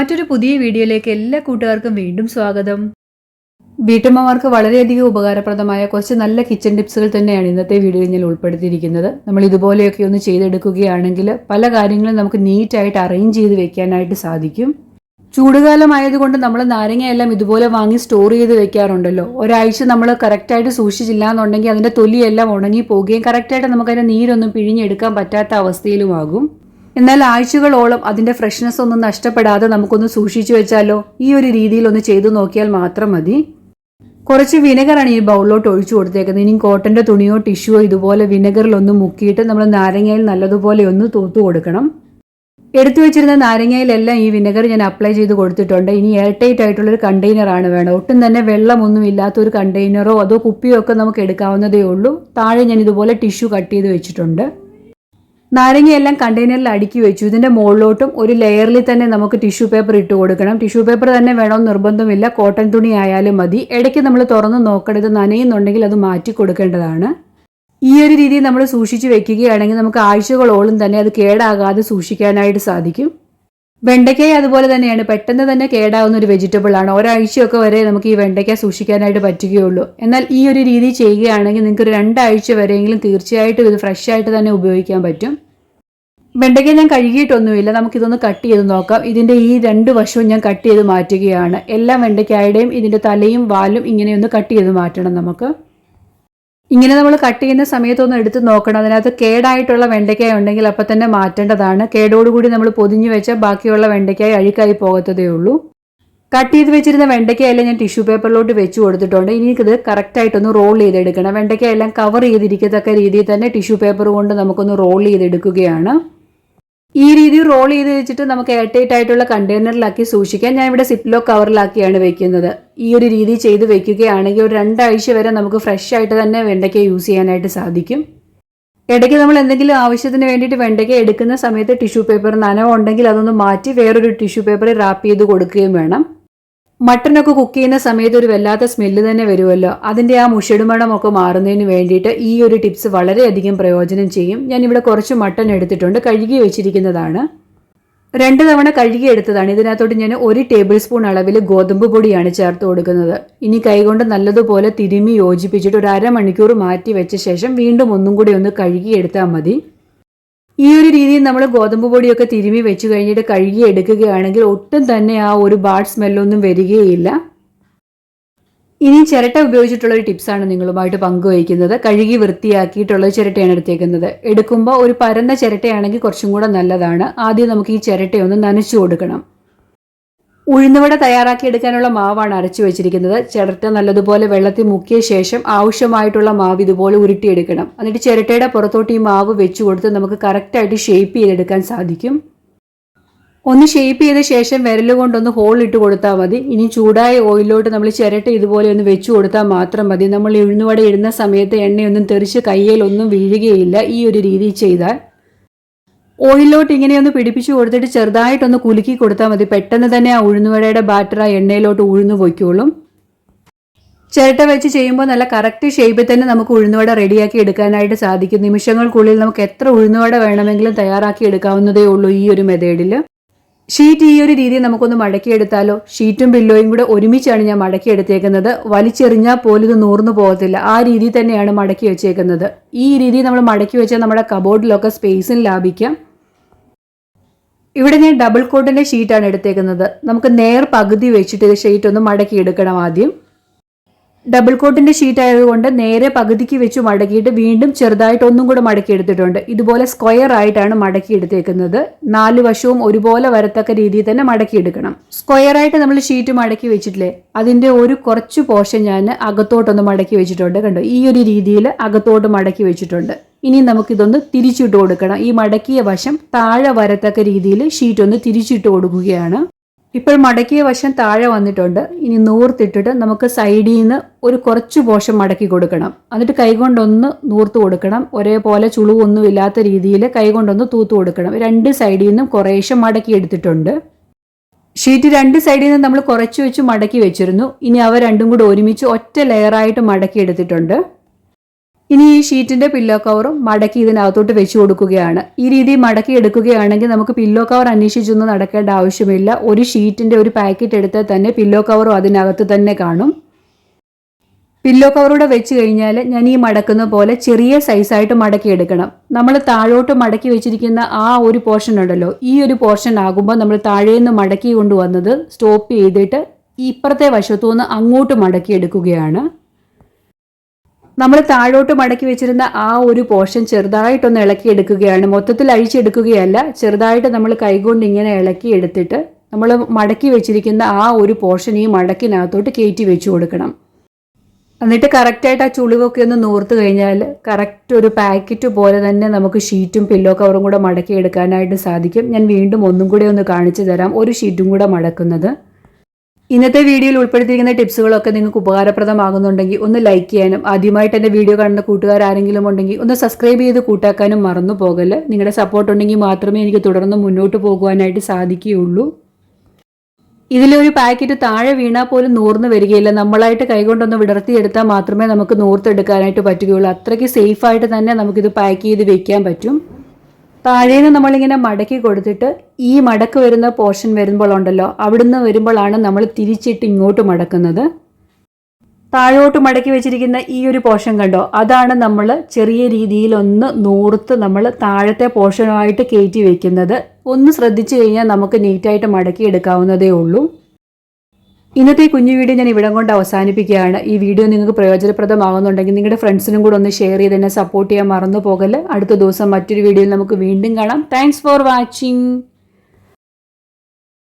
മറ്റൊരു പുതിയ വീഡിയോയിലേക്ക് എല്ലാ കൂട്ടുകാർക്കും വീണ്ടും സ്വാഗതം. വീട്ടമ്മമാർക്ക് വളരെയധികം ഉപകാരപ്രദമായ കുറച്ച് നല്ല കിച്ചൺ ടിപ്സുകൾ തന്നെയാണ് ഇന്നത്തെ വീഡിയോയിൽ ഞാൻ ഉൾപ്പെടുത്തിയിരിക്കുന്നത്. നമ്മൾ ഇതുപോലെയൊക്കെ ഒന്ന് ചെയ്തെടുക്കുകയാണെങ്കിൽ പല കാര്യങ്ങളും നമുക്ക് നീറ്റായിട്ട് അറേഞ്ച് ചെയ്ത് വെക്കാനായിട്ട് സാധിക്കും. ചൂടുകാലമായതുകൊണ്ട് നമ്മൾ നാരങ്ങയെല്ലാം ഇതുപോലെ വാങ്ങി സ്റ്റോർ ചെയ്ത് വെക്കാറുണ്ടല്ലോ. ഒരാഴ്ച നമ്മൾ കറക്റ്റായിട്ട് സൂക്ഷിച്ചില്ല എന്നുണ്ടെങ്കിൽ അതിന്റെ തൊലിയെല്ലാം ഉണങ്ങി പോവുകയും കറക്റ്റായിട്ട് നമുക്കതിന്റെ നീരൊന്നും പിഴിഞ്ഞെടുക്കാൻ പറ്റാത്ത അവസ്ഥയിലുമാകും. എന്നാൽ ആഴ്ചകളോളം അതിന്റെ ഫ്രഷ്നെസ് ഒന്നും നഷ്ടപ്പെടാതെ നമുക്കൊന്ന് സൂക്ഷിച്ചു വെച്ചാലോ? ഈ ഒരു രീതിയിൽ ഒന്ന് ചെയ്തു നോക്കിയാൽ മാത്രം മതി. കുറച്ച് വിനെഗറാണ് ഈ ബൗളിലോട്ട് ഒഴിച്ചു കൊടുത്തേക്കുന്നത്. ഇനി കോട്ടന്റെ തുണിയോ ടിഷ്യൂയോ ഇതുപോലെ വിനെഗറിലൊന്ന് മുക്കിയിട്ട് നമ്മൾ നാരങ്ങയിൽ നല്ലതുപോലെ ഒന്ന് തൂത്തു കൊടുക്കണം. എടുത്തു വെച്ചിരുന്ന നാരങ്ങയിലെല്ലാം ഈ വിനെഗർ ഞാൻ അപ്ലൈ ചെയ്ത് കൊടുത്തിട്ടുണ്ട്. ഇനി എയർ ടൈറ്റ് ആയിട്ടുള്ള ആയിട്ടുള്ളൊരു കണ്ടെയ്നറാണ് വേണം. ഒട്ടും തന്നെ വെള്ളമൊന്നും ഇല്ലാത്ത ഒരു കണ്ടെയ്നറോ അതോ കുപ്പിയോ ഒക്കെ നമുക്ക് എടുക്കാവുന്നതേ ഉള്ളൂ. താഴെ ഞാൻ ഇതുപോലെ ടിഷ്യൂ കട്ട് ചെയ്ത് വെച്ചിട്ടുണ്ട്. നാരങ്ങയെല്ലാം കണ്ടെയ്നറിൽ അടുക്കി വെച്ചു. ഇതിന്റെ മുകളിലോട്ടും ഒരു ലെയറിൽ തന്നെ നമുക്ക് ടിഷ്യൂ പേപ്പർ ഇട്ട് കൊടുക്കണം. ടിഷ്യൂ പേപ്പർ തന്നെ വേണമെന്ന് നിർബന്ധമില്ല. കോട്ടൺ തുണി ആയാലും മതി. ഇടയ്ക്ക് നമ്മൾ തുറന്ന് നോക്കണം. ഇത് നനയുന്നുണ്ടെങ്കിൽ അത് മാറ്റി കൊടുക്കേണ്ടതാണ്. ഈ ഒരു രീതിയിൽ നമ്മൾ സൂക്ഷിച്ച് വെക്കുകയാണെങ്കിൽ നമുക്ക് ആഴ്ചകളോളം തന്നെ അത് കേടാകാതെ സൂക്ഷിക്കാനായിട്ട് സാധിക്കും. വെണ്ടയ്ക്കായ അതുപോലെ തന്നെയാണ്. പെട്ടെന്ന് തന്നെ കേടാവുന്ന ഒരു വെജിറ്റബിൾ ആണ്. ഒരാഴ്ചയൊക്കെ വരെ നമുക്ക് ഈ വെണ്ടയ്ക്ക സൂക്ഷിക്കാനായിട്ട് പറ്റുകയുള്ളൂ. എന്നാൽ ഈ ഒരു രീതി ചെയ്യുകയാണെങ്കിൽ നിങ്ങൾക്ക് ഒരു രണ്ടാഴ്ച വരെയെങ്കിലും തീർച്ചയായിട്ടും ഇത് ഫ്രഷ് ആയിട്ട് തന്നെ ഉപയോഗിക്കാൻ പറ്റും. വെണ്ടയ്ക്ക ഞാൻ കഴുകിയിട്ടൊന്നുമില്ല. നമുക്കിതൊന്ന് കട്ട് ചെയ്ത് നോക്കാം. ഇതിന്റെ ഈ രണ്ട് വശവും ഞാൻ കട്ട് ചെയ്ത് മാറ്റുകയാണ്. എല്ലാ വെണ്ടയ്ക്കായുടെയും ഇതിന്റെ തലയും വാലും ഇങ്ങനെയൊന്ന് കട്ട് ചെയ്ത് മാറ്റണം നമുക്ക്. ഇങ്ങനെ നമ്മൾ കട്ട് ചെയ്യുന്ന സമയത്തൊന്ന് എടുത്ത് നോക്കണം. അതിനകത്ത് കേടായിട്ടുള്ള വെണ്ടയ്ക്കായ ഉണ്ടെങ്കിൽ അപ്പം തന്നെ മാറ്റേണ്ടതാണ്. കേടോടുകൂടി നമ്മൾ പൊതിഞ്ഞു വെച്ചാൽ ബാക്കിയുള്ള വെണ്ടയ്ക്കായ അഴുക്കായി പോകത്തതേ ഉള്ളൂ. കട്ട് ചെയ്ത് വെച്ചിരുന്ന വെണ്ടയ്ക്കയെല്ലാം ഞാൻ ടിഷ്യൂ പേപ്പറിലോട്ട് വെച്ച് കൊടുത്തിട്ടുണ്ട്. ഇനി ഇത് കറക്റ്റായിട്ടൊന്ന് റോൾ ചെയ്തെടുക്കണം. വെണ്ടയ്ക്കയെല്ലാം കവർ ചെയ്തിരിക്കത്തക്ക രീതിയിൽ തന്നെ ടിഷ്യൂ പേപ്പർ കൊണ്ട് നമുക്കൊന്ന് റോൾ ചെയ്തെടുക്കുകയാണ്. ഈ രീതിയിൽ റോൾ ചെയ്ത് വെച്ചിട്ട് നമുക്ക് എയർ ടൈറ്റ് ആയിട്ടുള്ള കണ്ടെയ്നറിലാക്കി സൂക്ഷിക്കാൻ ഞാൻ ഇവിടെ സിപ്ലോ കവറിലാക്കിയാണ് വെക്കുന്നത്. ഈ ഒരു രീതി ചെയ്ത് വെക്കുകയാണെങ്കിൽ ഒരു രണ്ടാഴ്ച വരെ നമുക്ക് ഫ്രഷ് ആയിട്ട് തന്നെ വെണ്ടയ്ക്ക യൂസ് ചെയ്യാനായിട്ട് സാധിക്കും. ഇടയ്ക്ക് നമ്മൾ എന്തെങ്കിലും ആവശ്യത്തിന് വേണ്ടിയിട്ട് വെണ്ടയ്ക്ക എടുക്കുന്ന സമയത്ത് ടിഷ്യൂ പേപ്പർ നനവുണ്ടെങ്കിൽ അതൊന്ന് മാറ്റി വേറൊരു ടിഷ്യൂ പേപ്പർ റാപ്പ് ചെയ്ത് കൊടുക്കുകയും വേണം. മട്ടനൊക്കെ കുക്ക് ചെയ്യുന്ന സമയത്ത് ഒരു വല്ലാത്ത സ്മെല്ല് തന്നെ വരുമല്ലോ. അതിന്റെ ആ മുഷടുമണമൊക്കെ മാറുന്നതിന് വേണ്ടിയിട്ട് ഈ ഒരു ടിപ്സ് വളരെയധികം പ്രയോജനം ചെയ്യും. ഞാൻ ഇവിടെ കുറച്ച് മട്ടൺ എടുത്തിട്ടുണ്ട്. കഴുകി വെച്ചിരിക്കുന്നതാണ്. രണ്ട് തവണ കഴുകി എടുത്തതാണ്. ഇതിനകത്തോട്ട് ഞാൻ ഒരു ടേബിൾ സ്പൂൺ അളവിൽ ഗോതമ്പ് പൊടിയാണ് ചേർത്ത് കൊടുക്കുന്നത്. ഇനി കൈകൊണ്ട് നല്ലതുപോലെ തിരുമി യോജിപ്പിച്ചിട്ട് ഒരു അരമണിക്കൂർ മാറ്റി വെച്ച ശേഷം വീണ്ടും ഒന്നും കൂടി ഒന്ന് കഴുകി എടുത്താൽ മതി. ഈ ഒരു രീതിയിൽ നമ്മൾ ഗോതമ്പ് പൊടിയൊക്കെ തിരുമി വെച്ച് കഴിഞ്ഞിട്ട് കഴുകി എടുക്കുകയാണെങ്കിൽ ഒട്ടും തന്നെ ആ ഒരു ബാഡ് സ്മെല്ലൊന്നും വരികയില്ല. ഇനി ചിരട്ട ഉപയോഗിച്ചിട്ടുള്ള ഒരു ടിപ്സാണ് നിങ്ങളുമായിട്ട് പങ്കുവയ്ക്കുന്നത്. കഴുകി വൃത്തിയാക്കിയിട്ടുള്ള ചിരട്ടയാണ് എടുത്തേക്കുന്നത്. എടുക്കുമ്പോൾ ഒരു പരന്ന ചിരട്ടയാണെങ്കിൽ കുറച്ചും കൂടെ നല്ലതാണ്. ആദ്യം നമുക്ക് ഈ ചിരട്ടയൊന്ന് നനച്ചു കൊടുക്കണം. ഉഴുന്നുവട തയ്യാറാക്കി എടുക്കാനുള്ള മാവാണ് അരച്ചു വെച്ചിരിക്കുന്നത്. ചിരട്ട നല്ലതുപോലെ വെള്ളത്തിൽ മുക്കിയ ശേഷം ആവശ്യമായിട്ടുള്ള മാവ് ഇതുപോലെ ഉരുട്ടിയെടുക്കണം. എന്നിട്ട് ചിരട്ടയുടെ പുറത്തോട്ട് ഈ മാവ് വെച്ചു കൊടുത്ത് നമുക്ക് കറക്റ്റായിട്ട് ഷേപ്പ് ചെയ്തെടുക്കാൻ സാധിക്കും. ഒന്ന് ഷേപ്പ് ചെയ്ത ശേഷം വിരൽ കൊണ്ടൊന്ന് ഹോൾ ഇട്ട് കൊടുത്താൽ മതി. ഇനി ചൂടായ ഓയിലോട്ട് നമ്മൾ ചിരട്ട ഇതുപോലെ ഒന്ന് വെച്ച് കൊടുത്താൽ മാത്രം മതി. നമ്മൾ ഉഴുന്നുവട ഇടുന്ന സമയത്ത് എണ്ണയൊന്നും തെറിച്ച് കയ്യിലൊന്നും വീഴുകയില്ല ഈ ഒരു രീതി ചെയ്താൽ. ഓയിലോട്ട് ഇങ്ങനെയൊന്ന് പിടിപ്പിച്ചു കൊടുത്തിട്ട് ചെറുതായിട്ടൊന്ന് കുലുക്കി കൊടുത്താൽ മതി. പെട്ടെന്ന് തന്നെ ആ ഉഴുന്നുവടയുടെ ബാറ്റർ ആ എണ്ണയിലോട്ട് ഉഴുന്നു പൊയ്ക്കോളും. ചിരട്ട വെച്ച് ചെയ്യുമ്പോൾ നല്ല കറക്റ്റ് ഷേപ്പിൽ തന്നെ നമുക്ക് ഉഴുന്നുവട റെഡിയാക്കി എടുക്കാനായിട്ട് സാധിക്കും. നിമിഷങ്ങൾക്കുള്ളിൽ നമുക്ക് എത്ര ഉഴുന്നുവട വേണമെങ്കിലും തയ്യാറാക്കി എടുക്കാവുന്നതേ ഉള്ളൂ ഈ ഒരു മെത്തേഡിൽ ഷീറ്റ് ഈ ഒരു രീതിയിൽ നമുക്കൊന്ന് മടക്കിയെടുത്താലോ? ഷീറ്റും പില്ലോയും കൂടെ ഒരുമിച്ചാണ് ഞാൻ മടക്കിയെടുത്തേക്കുന്നത്. വലിച്ചെറിഞ്ഞാൽ പോലും ഇത് നൂർന്നു പോകത്തില്ല. ആ രീതിയിൽ തന്നെയാണ് മടക്കി വെച്ചേക്കുന്നത്. ഈ രീതിയിൽ നമ്മൾ മടക്കി വെച്ചാൽ നമ്മുടെ കബോർഡിലൊക്കെ സ്പേസും ലാഭിക്കാം. ഇവിടെ ഞാൻ ഡബിൾ കോട്ടിന്റെ ഷീറ്റാണ് എടുത്തേക്കുന്നത്. നമുക്ക് നേർ പകുതി വെച്ചിട്ട് ഷീറ്റ് ഒന്ന് മടക്കിയെടുക്കണം ആദ്യം. ഡബിൾ കോട്ടിന്റെ ഷീറ്റ് ആയതുകൊണ്ട് നേരെ പകുതിക്ക് വെച്ച് മടക്കിയിട്ട് വീണ്ടും ചെറുതായിട്ട് ഒന്നും കൂടെ മടക്കി എടുത്തിട്ടുണ്ട് ഇതുപോലെ സ്ക്വയർ ആയിട്ടാണ് മടക്കി എടുത്തേക്കുന്നത് നാല് വശവും ഒരുപോലെ വരത്തക്ക രീതിയിൽ തന്നെ മടക്കി എടുക്കണം സ്ക്വയർ ആയിട്ട് നമ്മൾ ഷീറ്റ് മടക്കി വെച്ചിട്ടില്ലേ? അതിന്റെ ഒരു കുറച്ച് പോർഷൻ ഞാൻ അകത്തോട്ടൊന്ന് മടക്കി വെച്ചിട്ടുണ്ട്. കണ്ടോ? ഈ ഒരു രീതിയിൽ അകത്തോട്ട് മടക്കി വെച്ചിട്ടുണ്ട്. ഇനി നമുക്കിതൊന്ന് തിരിച്ചിട്ട് കൊടുക്കണം. ഈ മടക്കിയ വശം താഴെ വരത്തക്ക രീതിയിൽ ഷീറ്റ് ഒന്ന് തിരിച്ചിട്ട് കൊടുക്കുകയാണ്. ഇപ്പോൾ മടക്കിയ വശം താഴെ വന്നിട്ടുണ്ട്. ഇനി നൂർത്തിട്ടിട്ട് നമുക്ക് സൈഡിൽ നിന്ന് ഒരു കുറച്ച് പോഷം മടക്കി കൊടുക്കണം. എന്നിട്ട് കൈകൊണ്ടൊന്ന് നൂർത്ത് കൊടുക്കണം. ഒരേപോലെ ചുളിവൊന്നും ഇല്ലാത്ത രീതിയിൽ കൈകൊണ്ടൊന്ന് തൂത്ത് കൊടുക്കണം. രണ്ട് സൈഡിൽ നിന്നും കുറേശ്ശെ മടക്കി എടുത്തിട്ടുണ്ട്. ഷീറ്റ് രണ്ട് സൈഡിൽ നിന്ന് നമ്മൾ കുറച്ച് വെച്ച് മടക്കി വെച്ചിരുന്നു. ഇനി അവ രണ്ടും കൂടെ ഒരുമിച്ച് ഒറ്റ ലെയറായിട്ട് മടക്കി എടുത്തിട്ടുണ്ട്. ഇനി ഈ ഷീറ്റിന്റെ പില്ലോ കവറും മടക്കി ഇതിനകത്തോട്ട് വെച്ചു കൊടുക്കുകയാണ്. ഈ രീതി മടക്കി എടുക്കുകയാണെങ്കിൽ നമുക്ക് പില്ലോ കവർ അന്വേഷിച്ചൊന്നും നടക്കേണ്ട ആവശ്യമില്ല. ഒരു ഷീറ്റിന്റെ ഒരു പാക്കറ്റ് എടുത്താൽ തന്നെ പില്ലോ കവറും അതിനകത്ത് തന്നെ കാണും. പില്ലോ കവറൂടെ വെച്ച് കഴിഞ്ഞാൽ ഞാൻ ഈ മടക്കുന്ന പോലെ ചെറിയ സൈസായിട്ട് മടക്കി എടുക്കണം. നമ്മൾ താഴോട്ട് മടക്കി വെച്ചിരിക്കുന്ന ആ ഒരു പോർഷൻ ഉണ്ടല്ലോ ഈ ഒരു പോർഷൻ ആകുമ്പോൾ നമ്മൾ താഴേന്ന് മടക്കി കൊണ്ടുവന്നത് സ്റ്റോപ്പ് ചെയ്തിട്ട് ഇപ്പുറത്തെ വശത്തു നിന്ന് അങ്ങോട്ട് മടക്കി എടുക്കുകയാണ്. നമ്മൾ താഴോട്ട് മടക്കി വെച്ചിരുന്ന ആ ഒരു പോർഷൻ ചെറുതായിട്ടൊന്ന് ഇളക്കി എടുക്കുകയാണ് മൊത്തത്തിൽ അഴിച്ചെടുക്കുകയല്ല ചെറുതായിട്ട് നമ്മൾ കൈകൊണ്ട് ഇങ്ങനെ ഇളക്കി എടുത്തിട്ട് നമ്മൾ മടക്കി വെച്ചിരിക്കുന്ന ആ ഒരു പോർഷൻ ഈ മടക്കിനകത്തോട്ട് കയറ്റി വെച്ചു കൊടുക്കണം. എന്നിട്ട് കറക്റ്റായിട്ട് ആ ചുളിവൊക്കെ ഒന്ന് നൂർത്ത് കഴിഞ്ഞാൽ കറക്റ്റ് ഒരു പാക്കറ്റ് പോലെ തന്നെ നമുക്ക് ഷീറ്റും പില്ലോ കവറും കൂടെ മടക്കി എടുക്കാനായിട്ട് സാധിക്കും. ഞാൻ വീണ്ടും ഒന്നും കൂടെ ഒന്ന് കാണിച്ചു തരാം. ഒരു ഷീറ്റും കൂടെ മടക്കുന്നത്. ഇന്നത്തെ വീഡിയോയിൽ ഉൾപ്പെടുത്തിയിരിക്കുന്ന ടിപ്സുകളൊക്കെ നിങ്ങൾക്ക് ഉപകാരപ്രദമാകുന്നുണ്ടെങ്കിൽ ഒന്ന് ലൈക്ക് ചെയ്യാനും ആദ്യമായിട്ട് എന്റെ വീഡിയോ കാണുന്ന കൂട്ടുകാർ ആരെങ്കിലും ഉണ്ടെങ്കിൽ ഒന്ന് സബ്സ്ക്രൈബ് ചെയ്ത് കൂട്ടാക്കാനും മറന്നു പോകല്ല്. നിങ്ങളുടെ സപ്പോർട്ട് ഉണ്ടെങ്കിൽ മാത്രമേ എനിക്ക് തുടർന്ന് മുന്നോട്ട് പോകുവാനായിട്ട് സാധിക്കുകയുള്ളൂ. ഇതിലൊരു പാക്കറ്റ് താഴെ വീണാൽ പോലും നൂർന്ന് വരികയില്ല. നമ്മളായിട്ട് കൈകൊണ്ടൊന്ന് വിടർത്തിയെടുത്താൽ മാത്രമേ നമുക്ക് നൂർത്തെടുക്കാനായിട്ട് പറ്റുകയുള്ളൂ. അത്രയ്ക്ക് സേഫായിട്ട് തന്നെ നമുക്കിത് പാക്ക് ചെയ്ത് വെക്കാൻ പറ്റും. താഴേന്ന് നമ്മളിങ്ങനെ മടക്കി കൊടുത്തിട്ട് ഈ മടക്ക് വരുന്ന പോർഷൻ വരുമ്പോൾ ഉണ്ടല്ലോ അവിടുന്ന് വരുമ്പോഴാണ് നമ്മൾ തിരിച്ചിട്ട് ഇങ്ങോട്ട് മടക്കുന്നത്. താഴോട്ട് മടക്കി വെച്ചിരിക്കുന്ന ഈ ഒരു പോർഷൻ കണ്ടോ അതാണ് നമ്മൾ ചെറിയ രീതിയിൽ ഒന്ന് നൂർത്ത് നമ്മൾ താഴത്തെ പോർഷനുമായിട്ട് കയറ്റി വെക്കുന്നത്. ഒന്ന് ശ്രദ്ധിച്ചു കഴിഞ്ഞാൽ നമുക്ക് നീറ്റായിട്ട് മടക്കി എടുക്കാവുന്നതേ ഉള്ളൂ. ഇന്നത്തെ കുഞ്ഞു വീഡിയോ ഞാൻ ഇവിടം കൊണ്ട് അവസാനിപ്പിക്കുകയാണ്. ഈ വീഡിയോ നിങ്ങൾക്ക് പ്രയോജനപ്രദമാകുന്നുണ്ടെങ്കിൽ നിങ്ങളുടെ ഫ്രണ്ട്സിനും കൂടെ ഒന്ന് ഷെയർ ചെയ്ത് എന്നെ സപ്പോർട്ട് ചെയ്യാൻ മറന്നു പോകൽ അടുത്ത ദിവസം മറ്റൊരു വീഡിയോയിൽ നമുക്ക് വീണ്ടും കാണാം. Thanks for watching